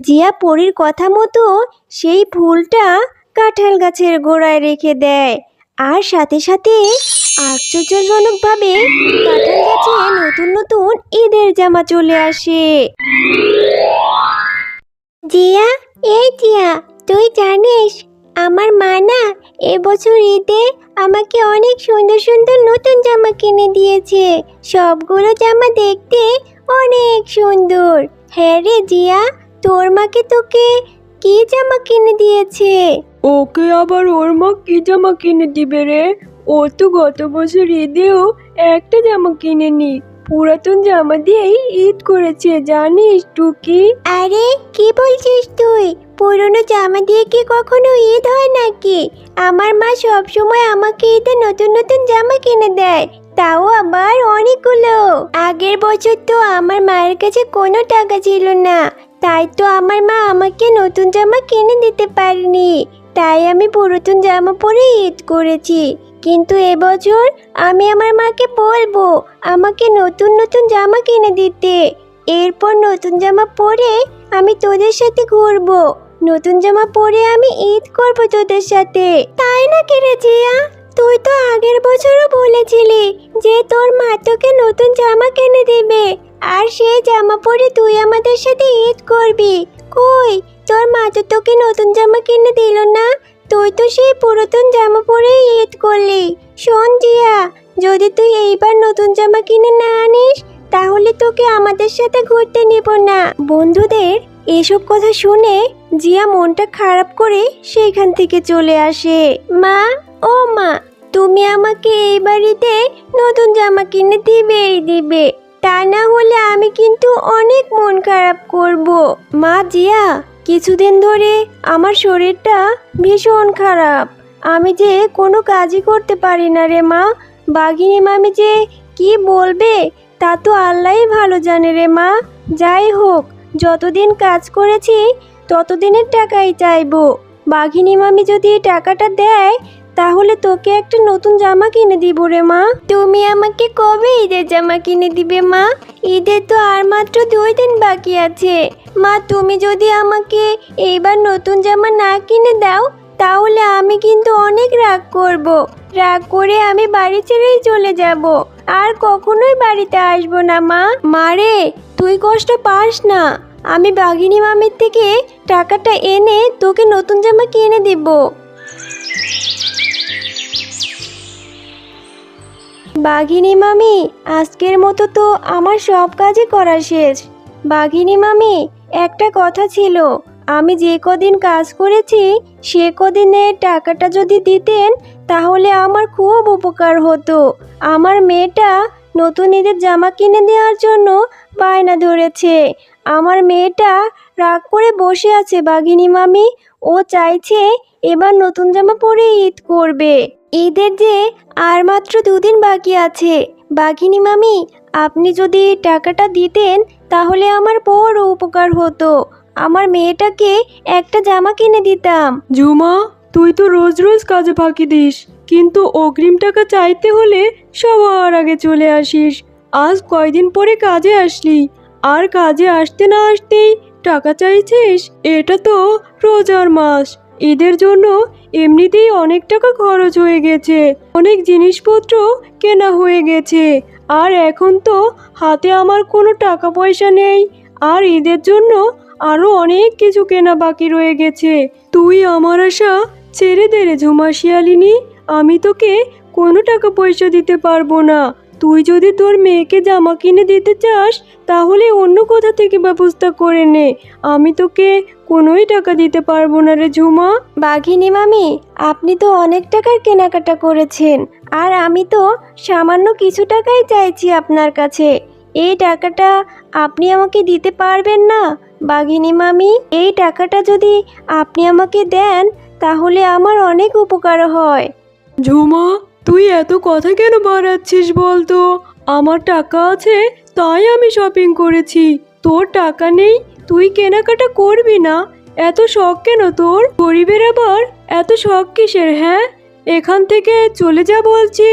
জিয়া পরীর কথা মতো সেই ফুলটা কাঁঠাল গাছের গোড়ায় রেখে দেয়। আর সাথে সাথে আশ্চর্যজনকভাবে কাঁঠাল গাছে নতুন নতুন ঈদের জামা চলে আসে। জিয়া, এই জিয়া, তুই জানিস, আমার মা না এবছর ঈদে আমাকে অনেক সুন্দর সুন্দর নতুন জামা কিনে দিয়েছে। সবগুলো জামা দেখতে অনেক সুন্দর। হ্যাঁ রে জিয়া তোর মাকে তোকে কি জামা কিনে দিয়েছে? ওকে আবার ওর মা কি জামা কিনে দিবে রে? ও তো গত বছর ঈদেও একটা জামা কিনেনি। পুরাতন জামা দিয়েই ঈদ করেছে জানিস টুকি? আরে কি বলছিস তুই? পুরনো জামা দিয়ে কি কখনো ঈদ হয় নাকি? আমার মা সব সময় আমাকে ঈদে নতুন নতুন জামা কিনে দেয় তাও আবার অনেকগুলো। আগের বছর তো আমার মায়ের কাছে কোনো টাকা ছিল না তাই তো আমার মা আমাকে নতুন জামা কিনে দিতে পারেনি। তাই আমি পুরাতন জামা পরে ঈদ করেছি। কিন্তু এবছর আমি আমার মাকে বলব, আমাকে নতুন নতুন জামা কিনে দিতে। এরপর নতুন জামা পরে আমি তোদের সাথে ঘুরবো। নতুন জামা পরে আমি ঈদ করব তোদের সাথে। তাই না রে জিয়া? তুই তো আগের বছরও বলেছিলি যে তোর মা তোকে নতুন জামা কিনে দেবে। আর সেই জামা পরে তুই আমাদের সাথে ঈদ করবি। কই? তোর মা তো তোকে নতুন জামা কিনে দিল না? তুই তো সেই পুরাতন জামা পরে ঈদ করলি। শোন জিয়া, যদি তুই এইবার নতুন জামা কিনে না আনিস, তাহলে তোকে আমাদের সাথে ঘুরতে নিব না। বন্ধুদের এসব কথা শুনে জিয়া মনটা খারাপ করে সেখান থেকে চলে আসে। মা, ও মা, তুমি আমাকে এই বাড়িতে নতুন জামা কিনে দিবেই দিবে। তা না হলে আমি কিন্তু অনেক মন খারাপ করব। মা জিয়া, কিছুদিন ধরে আমার শরীরটা ভীষণ খারাপ। আমি যে কোনো কাজই করতে পারি না রে মা। বাঘিনী মামি যে কি বলবে তা তো আল্লাহই ভালো জানে রে মা। যাই হোক, যতদিন কাজ করেছি, ততদিনের টাকাই চাইব। বাঘিনী মামি যদি টাকাটা দেয় তাহলে তোকে একটা নতুন জামা কিনে দিব রে মা। তুমি আমাকে কবে ঈদের জামা কিনে দিবে মা? ঈদের তো আর মাত্র দুই দিন বাকি আছে। মা, তুমি যদি আমাকে এইবার নতুন জামা না কিনে দাও, তাহলে আমি কিন্তু অনেক রাগ করব। রাগ করে আমি বাড়ি ছেড়েই চলে যাব। আর কখনোই বাড়িতে আসব না, মা। মারে তুই কষ্ট পাস না। আমি বাঘিনী মামির থেকে টাকাটা এনে তোকে নতুন জামা কিনে দিব। বাঘিনী মামি, আজকের মতো তো আমার সব কাজই করা শেষ। বাঘিনী মামি, একটা কথা ছিল, আমি যে কদিন কাজ করেছি, সে কদিনের টাকাটা যদি দিতেন, তাহলে আমার খুব উপকার হতো। আমার মেয়েটা নতুন ঈদের জামা কিনে দেওয়ার জন্য বায়না ধরেছে। আমার মেয়েটা রাগ করে বসে আছে বাঘিনী মামি। ও চাইছে এবার নতুন জামা পরে ঈদ করবে। ঈদের যে আর মাত্র দুদিন বাকি আছে। বাঘিনী মামি, আপনি যদি টাকাটা দিতেন তাহলে আমার বড় উপকার হতো। আমার মেয়েটাকে একটা জামা কিনে দিতাম। ঝুমা তুই তো রোজ রোজ কাজে ফাঁকি দিস। কিন্তু অগ্রিম টাকা চাইতে হলে সবার আগে চলে আসিস। আজ কয়দিন পরে কাজে আসলি? আর কাজে আসতে না আসতেই টাকা চাইছিস? এটা তো রোজার মাস। ঈদের জন্য এমনিতেই অনেক টাকা খরচ হয়ে গেছে। অনেক জিনিসপত্র কেনা হয়ে গেছে। আর এখন তো হাতে আমার কোনো টাকা পয়সা নেই। আর ঈদের জন্য আরও অনেক কিছু কেনা বাকি রয়ে গেছে। তুই আমার আশা ছেড়ে দে রে ঝুমা শিয়ালিনী। আমি তোকে কোনো টাকা পয়সা দিতে পারব না। তুই যদি তোর মেয়েকে জামা কিনে দিতে চাস, তাহলে অন্য কোথা থেকে ব্যবস্থা করে নে। আমি তোকে কোনোই টাকা দিতে পারব না রে ঝুমা। বাঘিনী মামি, আপনি তো অনেক টাকার কেনাকাটা করেছেন, আর আমি তো সামান্য কিছু টাকাই চাইছি আপনার কাছে। এই টাকাটা আপনি আমাকে দিতে পারবেন না, বাঘিনী মামি? এই টাকাটা যদি আপনি আমাকে দেন, তাহলে আমার অনেক উপকার হয়। ঝুমা, তুই এত কথা কেন বাড়াচ্ছিস বলতো? আমার টাকা আছে, তাই আমি শপিং করেছি। তোর টাকা নেই, তুই কেনাকাটা করবি না। এত শখ কেন তোর? গরিবের আবার এত শখ কিসের হ্যাঁ? এখান থেকে চলে যা বলছি।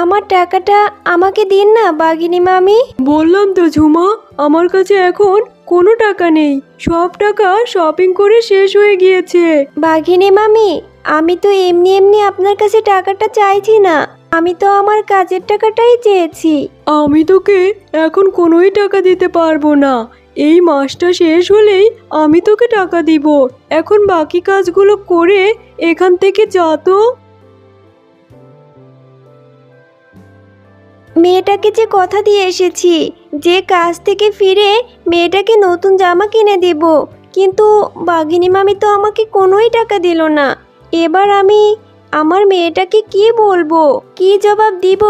আমার টাকাটা আমাকে দিন না বাঘিনী মামি। বললাম তো ঝুমা আমার কাছে এখন কোনো টাকা নেই। সব টাকা শপিং করে শেষ হয়ে গিয়েছে। বাঘিনী মামি আমি তো এমনি এমনি আপনার কাছে টাকাটা চাইছি না। আমি তো আমার কাজের টাকাটাই চেয়েছি। আমি তোকে এখন কোনোই টাকা দিতে পারব না। এই মাসটা শেষ হলেই আমি তোকে টাকা দিব। এখন বাকি কাজগুলো করে এখান থেকে যা তো। মেয়েটাকে যে কথা দিয়ে এসেছি, যে কাজ থেকে ফিরে মেয়েটাকে নতুন জামা কিনে দেব। কিন্তু বাঘিনী মামি তো আমাকে কোনোই টাকা দিল না। এবার আমি আমার মেয়েটাকে কি বলব, কি জবাব দিব?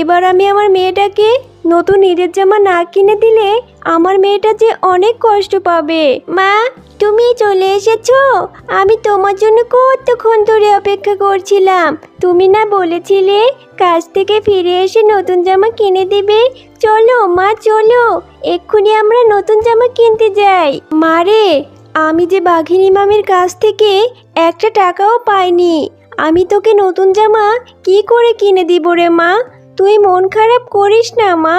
এবার আমি আমার মেয়েটাকে নতুন ঈদের জামা না কিনে দিলে আমার মেয়েটা যে অনেক কষ্ট পাবে। মা, তুমি চলে এসেছ? আমি তোমার জন্য কতক্ষণ ধরে অপেক্ষা করছিলাম। তুমি না বলেছিলে কাজ থেকে ফিরে এসে নতুন জামা কিনে দিবে। চলো, মা, চলো। এক্ষুনি আমরা নতুন জামা কিনতে যাই। মারে আমি যে বাঘিনী মামির কাছ থেকে একটা টাকাও পাইনি। আমি তোকে নতুন জামা কি করে কিনে দিব রে মা? তুই মন খারাপ করিস না, মা।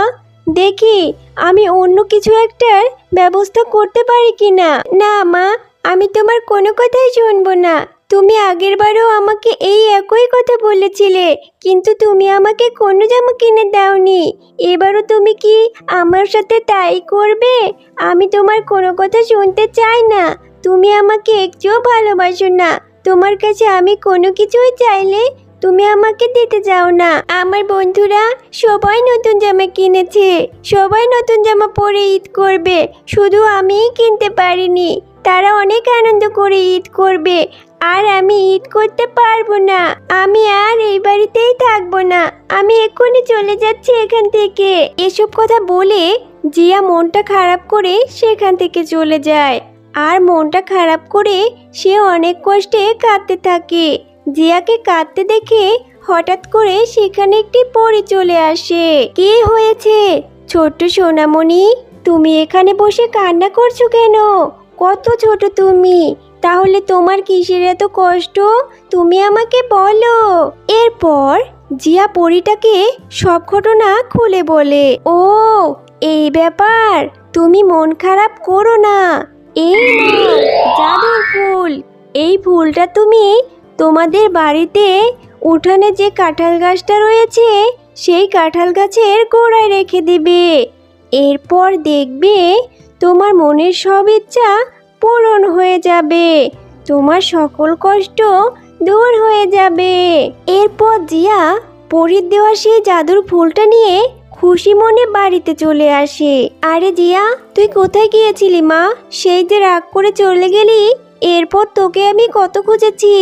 দেখি, আমি অন্য কিছু একটার ব্যবস্থা করতে পারি কি না না মা, আমি তোমার কোনো কথাই শুনব না। তুমি আগের আগেরবারও আমাকে এই একই কথা বলেছিলে, কিন্তু তুমি আমাকে কোনো জামা কিনে দাওনি। এবারও তুমি কি আমার সাথে তাই করবে? আমি তোমার কোনো কথা শুনতে চাই না। তুমি আমাকে একটুও ভালোবাসো না। তোমার কাছে আমি কোনো কিছুই চাইলে তুমি আমাকে দিতে যাও না। আমার বন্ধুরা সবাই নতুন জামা কিনেছে। সবাই নতুন জামা পরে ঈদ করবে। শুধু আমিই কিনতে পারিনি। তারা অনেক আনন্দ করে ঈদ করবে। আর আমি ঈদ করতে পারব না। আমি আর এই বাড়িতেই থাকব না। আমি এক্ষুনি চলে যাচ্ছি এখান থেকে। এসব কথা বলে জিয়া মনটা খারাপ করে সেখান থেকে চলে যায়। আর মনটা খারাপ করে সে অনেক কষ্টে কাঁদতে থাকে। জিয়াকে কাঁদতে দেখে হঠাৎ করে সেখানে একটি পরি চলে আসে। কি হয়েছে? ছোট্ট সোনামণি, তুমি এখানে বসে কান্না করছ কেন? কত ছোট তুমি। তাহলে তোমার কিসের এত কষ্ট? তুমি আমাকে বলো। এরপর জিয়া পরিটাকে সব ঘটনা খুলে বলে, ও, এই ব্যাপার। তুমি মন খারাপ করো না। এই ফুল। এই ফুলটা তুমি তোমাদের বাড়িতে উঠানে যে কাঁঠাল গাছটা রয়েছে, সেই কাঁঠাল গাছের গোড়ায় রেখে দিবে। এরপর দেখবে তোমার মনের সব ইচ্ছা পূরণ হয়ে যাবে। তোমার সকল কষ্ট দূর হয়ে যাবে। এরপর জিয়া পরীর দেওয়া সেই জাদুর ফুলটা নিয়ে খুশি মনে বাড়িতে চলে আসে। আরে জিয়া, তুই কোথায় গিয়েছিলি মা? সেই যে রাগ করে চলে গেলি, এরপর তোকে আমি কত খুঁজেছি।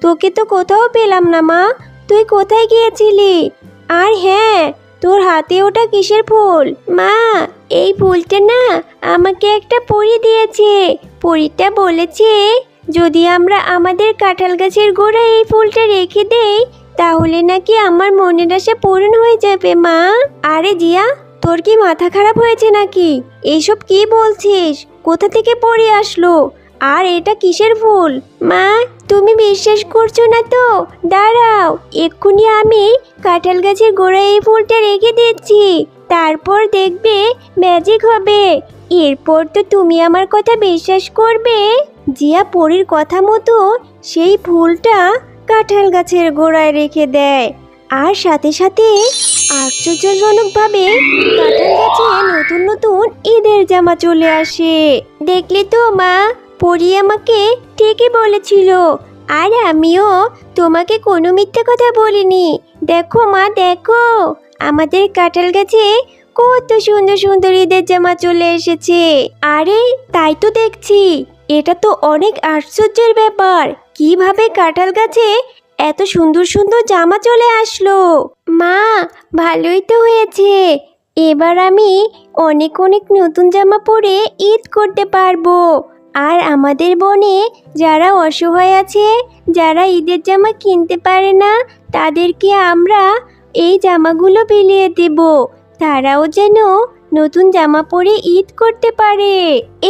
তোকে তো কোথাও পেলাম না, মা। তুই কোথায় গিয়েছিলি? আর হ্যাঁ তোর হাতে ওটা কিসের ফুল? মা, এই ফুলটা না আমাকে একটা পরি দিয়েছে। পরিটা বলেছে, যদি আমরা আমাদের কাঁঠাল গাছের গোড়ায় এই ফুলটা রেখে দেই, তাহলে নাকি আমার মনের আশা পূরণ হয়ে যাবে, মা। আরে জিয়া, তোর কি মাথা খারাপ হয়েছে নাকি? এইসব কি বলছিস? কোথা থেকে পড়ে আসলো? আর এটা কিসের ফুল? মা তুমি বিশ্বাস করছ না তো? দাঁড়াও, এক্ষুনি আমি কাঁঠাল গাছের গোড়ায় এই ফুলটা রেখে দিচ্ছি। তারপর দেখবে ম্যাজিক হবে। এরপর তো তুমি আমার কথা বিশ্বাস করবে। জিয়া পরীর কথা মতো সেই ফুলটা কাঁঠাল গাছের গোড়ায় রেখে দেয়। আর সাথে সাথে আশ্চর্যজনকভাবে কাঁঠাল গাছে নতুন নতুন ঈদের জামা চলে আসে। দেখলি তো, মা? পরি আমাকে ঠিকই বলেছিল, আর আমিও তোমাকে কোনো মিথ্যে কথা বলিনি। দেখো মা, দেখো, আমাদের কাঁঠাল গাছে কত সুন্দর সুন্দর ঈদের জামা চলে এসেছে। আরে, তাই তো দেখছি, এটা তো অনেক আশ্চর্যের ব্যাপার, কীভাবে কাঁঠাল গাছে এত সুন্দর সুন্দর জামা চলে আসলো। মা, ভালোই তো হয়েছে, এবার আমি অনেক অনেক নতুন জামা পরে ঈদ করতে পারব। আর আমাদের বনে যারা অসহায় আছে, যারা ঈদের জামা কিনতে পারে না, তাদেরকে আমরা এই জামাগুলো বিলিয়ে দেব। তারাও যেন নতুন জামা পরে ঈদ করতে পারে।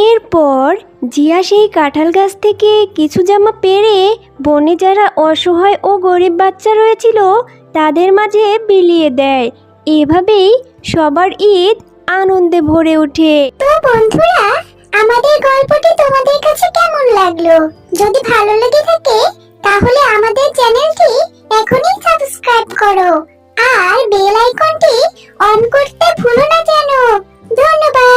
এরপর জিয়া সেই কাঁঠাল গাছ থেকে কিছু জামা পেরে বনে যারা অসহায় ও গরিব বাচ্চা রয়েছিল, তাদের মাঝে বিলিয়ে দেয়। এভাবেই সবার ঈদ আনন্দে ভরে ওঠে। তো বন্ধুরা আমাদের গল্পটি তোমাদের কাছে কেমন লাগল? যদি ভালো লেগে থাকে, তাহলে আমাদের চ্যানেলটি এখনই সাবস্ক্রাইব করো। আর বেল আইকনটি অন করতে ভুলো না যেন। ধন্যবাদ।